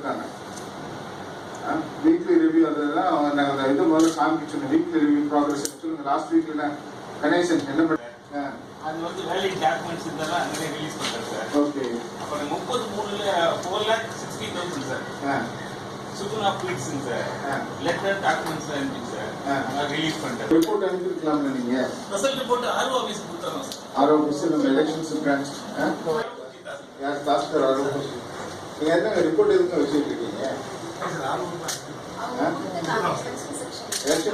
கொடுத்தாங்க. Weekly review அதெல்லாம் நாங்கள் அந்த இது முதல்ல காமிச்சோம் வீக்லி ரிவ்யூ ப்ராக்ரஸ் எடுத்து லாஸ்ட் வீக்ல நான் கணேசன் என்ன பண்ண அது வந்து வேலிட் டாக்குமெண்ட்ஸ் இதெல்லாம் அங்கே ரிலீஸ் பண்ணுறேன் சார். ஓகே அப்புறம் முப்பது மூணுல four lakh sixty thousand sir. Suguna flex sir. Letter documents அனுப்பிச்சு சார். ரிலீஸ் பண்ணுறேன் ரிப்போர்ட் அனுப்பியிருக்கலாம்ல நீங்கள் ரிசல்ட் ரிப்போர்ட் ஆர்ஓ ஆஃபீஸ் கொடுத்தாங்க சார். ஆர்ஓ ஆஃபீஸ் நம்ம எலெக்ஷன்ஸ் பிரான்ச் யார் தாஸ்கர் ஆர்ஓ ஆஃபீஸ் நீங்க என்ன ரிப்போர்ட் எதுக்கு வச்சுட்டு இருக்கீங்க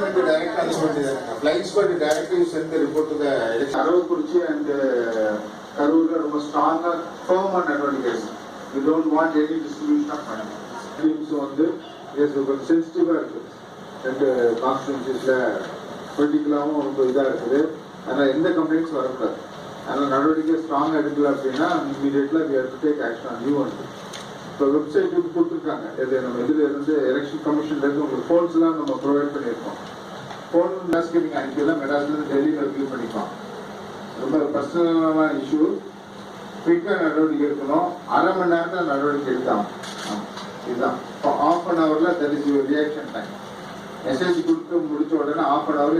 வந்து வேண்டியது flying squad directly send the report to the election Aravakurichi and கரூர்ல ரொம்ப ஸ்ட்ராங்கா ஃபர்மா நடவடிக்கை we don't want any distribution of money teams வந்து கொஞ்சம் சென்சிட்டிவா இருக்கு. ரெண்டு கான்ஸ்டியூன்சிஸ்ல பொலிட்டிக்கலாவும் ரொம்ப இதா இருக்குது. அதனால எந்த கம்ப்ளைண்ட்ஸ் வரக்கூடாது. அதனால நடவடிக்கை ஸ்ட்ராங்கா எடுக்கல அப்படின்னா இமீடியட்லா we have to take action on you one இப்போ வெப்சைட் வந்து கொடுத்துருக்காங்க. இது நம்ம இதில் இருந்து எலெக்ஷன் கமிஷன்லேருந்து உங்களுக்கு ஃபோன்ஸ்லாம் நம்ம ப்ரொவைட் பண்ணியிருக்கோம். ஃபோன் மெசேஜ் நீங்கள் அனுப்பியெல்லாம் மெடாஸ்லேருந்து டெல்லியில் ரிவ்யூ பண்ணிக்கலாம் ரொம்ப பர்சனலான இஷ்யூ குயிக்காக நடவடிக்கை எடுக்கணும். அரை மணி நேரத்தில் நடவடிக்கை எடுக்கலாம். இதுதான். இப்போ ஆஃப் அன் ஹவரில் that is your reaction time message கொடுத்து முடிச்ச உடனே ஆஃப் அன் ஹவர்